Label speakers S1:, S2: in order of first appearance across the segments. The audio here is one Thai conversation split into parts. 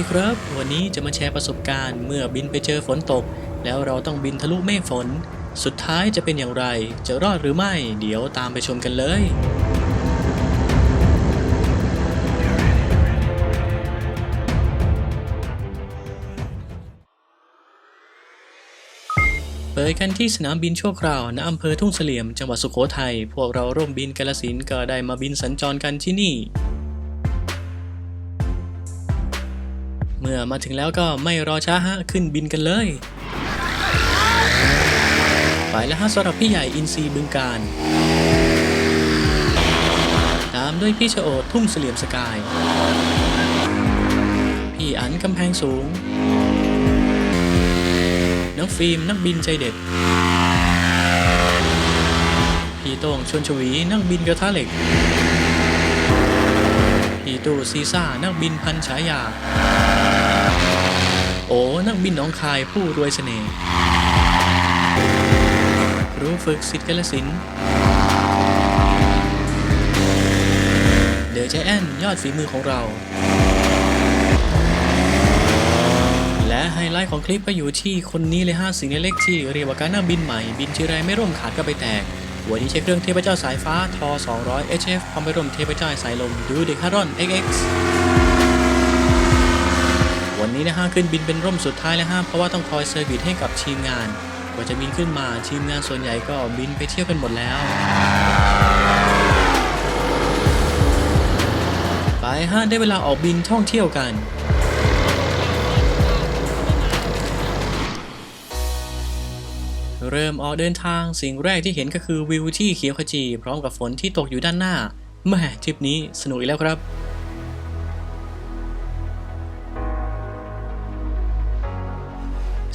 S1: ดีครับ วันนี้จะมาแชร์ประสบการณ์เมื่อบินไปเจอฝนตก แล้วเราต้องบินทะลุเมฆฝน สุดท้ายจะเป็นอย่างไร จะรอดหรือไม่ เดี๋ยวตามไปชมกันเลย เปิดกันที่สนามบินชั่วคราวณอำเภอทุ่งเสลี่ยมจังหวัดสุโขทัยพวกเราร่วมบินกาลสินก็ได้มาบินสัญจรกันที่นี่ เมื่อมาถึงแล้วก็ไม่รอช้าฮะขึ้นบินกันเลย ไปแล้วฮะสำหรับพี่ใหญ่อินซีบึงการ ตามด้วยพี่ชโอดทุ่งเสลี่ยมสกาย พี่อันกำแพงสูง น้องฟิล์มนักบินใจเด็ด พี่โต้งชวนชวีนักบินกระทะเหล็ก พี่ตู่ซีซ่า นักบินพันฉายา โอ้นักบินหน้องคายผู้รวยเสน่ห์รู้ฝึกสิทธิ์กาลสินเดอะใจแอนยอดฝีมือของเรา และไฮไลท์ของคลิปก็อยู่ที่คนนี้เลยห้าสิ่งเล็กที่เรียกว่าการนั่งบินใหม่ บินทีไรไม่ร่มขาดก็ไปแตก วันนี้ใช้เครื่องเทพเจ้าสายฟ้าทอ200 HF พร้อมไปร่มเทพเจ้าสายลมดูเดคารอน XX วันนี้นะฮะขึ้นบินเป็นร่มสุดท้ายแล้วฮะเพราะว่าต้องคอยเซอร์วิสให้กับทีมงาน กว่าจะบินขึ้นมาทีมงานส่วนใหญ่ก็บินไปเที่ยวกันหมดแล้วไปฮะได้เวลาออกบินท่องเที่ยวกัน เริ่มออกเดินทางสิ่งแรกที่เห็นก็คือวิวที่เขียวขจี พร้อมกับฝนที่ตกอยู่ด้านหน้าแม่ทริปนี้สนุกอีกแล้วครับ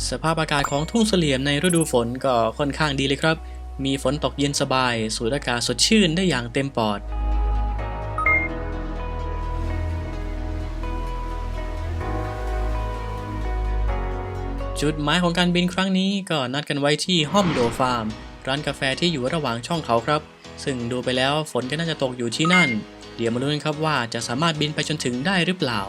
S1: สภาพอากาศของทุ่งเสลี่ยมในฤดูฝนก็ค่อนข้างดีเลยครับ มีฝนตกเย็นสบาย สูดอากาศสดชื่นได้อย่างเต็มปอด จุดหมายของการบินครั้งนี้ก็นัดกันไว้ที่ห้อมโดฟาร์ม ร้านกาแฟที่อยู่ระหว่างช่องเขาครับ ซึ่งดูไปแล้วฝนก็น่าจะตกอยู่ที่นั่น เดี๋ยวมาลุ้นกันครับว่าจะสามารถบินไปจนถึงได้หรือเปล่า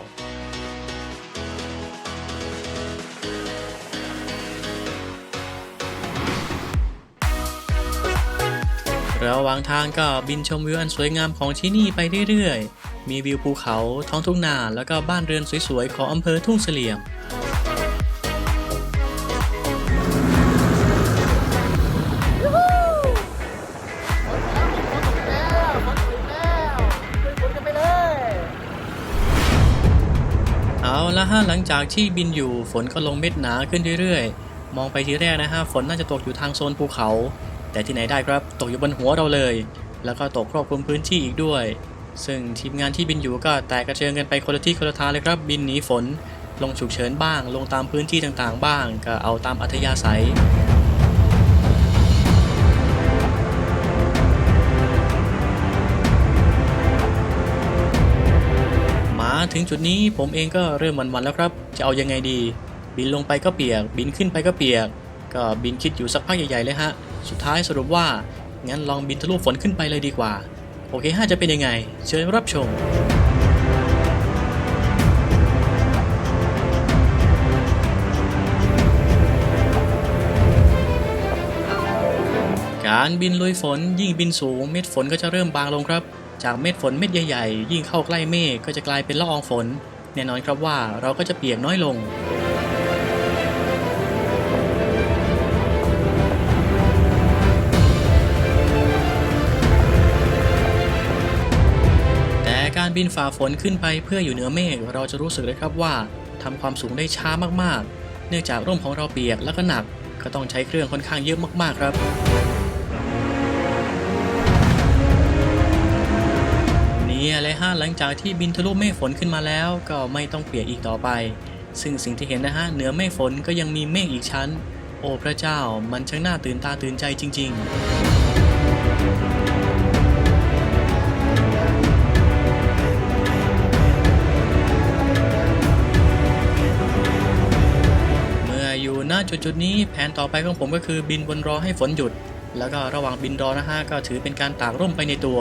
S1: ระหว่างทางก็บินชมวิวอันสวยงามของที่นี่ไปเรื่อยๆ มีวิวภูเขา ท้องทุ่งนา แล้วก็บ้านเรือนสวยๆ ของอำเภอทุ่งเสลี่ยม หลังจากที่บินอยู่ฝนก็ลงเม็ดหนาขึ้นเรื่อยๆ มองไปทีแรกนะฮะฝนน่าจะตกอยู่ทางโซนภูเขา แต่ที่ไหนได้ครับตกอยู่บนหัวเราเลย แล้วก็ตกครอบคลุมพื้นที่อีกด้วย ซึ่งทีมงานที่บินอยู่ก็แตกกระเจิงกันไปคนละที่คนละทางเลยครับ บินหนีฝน ลงฉุกเฉินบ้าง ลงตามพื้นที่ต่างๆ บ้าง ก็เอาตามอัธยาศัย ถึงจุดนี้ผมเองก็เริ่มวันๆแล้วครับ จะเอายังไงดี บินลงไปก็เปียก บินขึ้นไปก็เปียก ก็บินคิดอยู่สักพักใหญ่ๆเลยฮะ สุดท้ายสรุปว่า งั้นลองบินทะลุฝนขึ้นไปเลยดีกว่า โอเคฮะจะเป็นยังไง เชิญรับชมการบินลุยฝนยิ่งบินสูงเม็ดฝนก็จะเริ่มบางลงครับ จากเม็ดฝนเม็ดใหญ่ๆ ยิ่งเข้าใกล้เมฆก็จะกลายเป็นละอองฝน แน่นอนครับว่าเราก็จะเปียกน้อยลงแต่การบินฝ่าฝนขึ้นไปเพื่ออยู่เหนือเมฆเราจะรู้สึกเลยครับว่าทำความสูงได้ช้ามากๆ เนื่องจากร่มของเราเปียกแล้วก็หนักก็ต้องใช้เครื่องค่อนข้างเยอะมากๆครับ เนี่ยเลยฮะหลังจากที่บินทะลุเมฆฝนขึ้นมาแล้ว ก็ไม่ต้องเปียกอีกต่อไป ซึ่งสิ่งที่เห็นนะฮะเหนือเมฆฝนก็ยังมีเมฆอีกชั้น โอ้พระเจ้ามันช่างน่าตื่นตาตื่นใจจริงๆเมื่ออยู่ณจุดจุดนี้แผนต่อไปของผมก็คือบินบนรอให้ฝนหยุด แล้วก็ระหว่างบินรอนะฮะก็ถือเป็นการตากร่มไปในตัว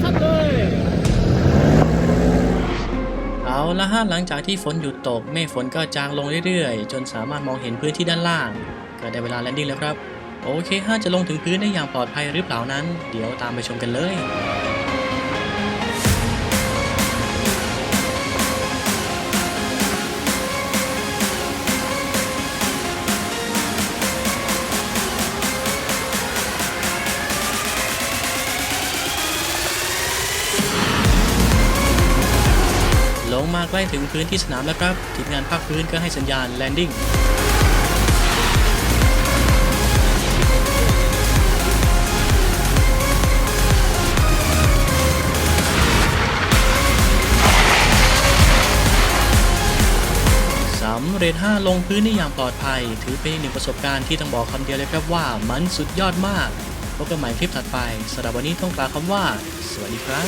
S1: ละฮะหลังจากที่ฝนหยุดตกเมฆฝนก็จางลงเรื่อยๆ จนสามารถมองเห็นพื้นที่ด้านล่าง ก็ได้เวลาแลนดิ้งแล้วครับ โอเคฮะจะลงถึงพื้นได้อย่างปลอดภัยหรือเปล่านั้น เดี๋ยวตามไปชมกันเลย ใกล้ถึงพื้นที่สนามแล้วครับทีมงานภาคพื้นก็ให้สัญญาณแลนดิ้งสำเร็จ5ลงพื้นได้อย่างปลอดภัย ถือเป็นหนึ่งประสบการณ์ที่ต้องบอกคำเดียวเลยครับว่ามันสุดยอดมาก พบกันใหม่คลิปถัดไปสำหรับวันนี้ต้องกล่าวคำว่า สวัสดีครับ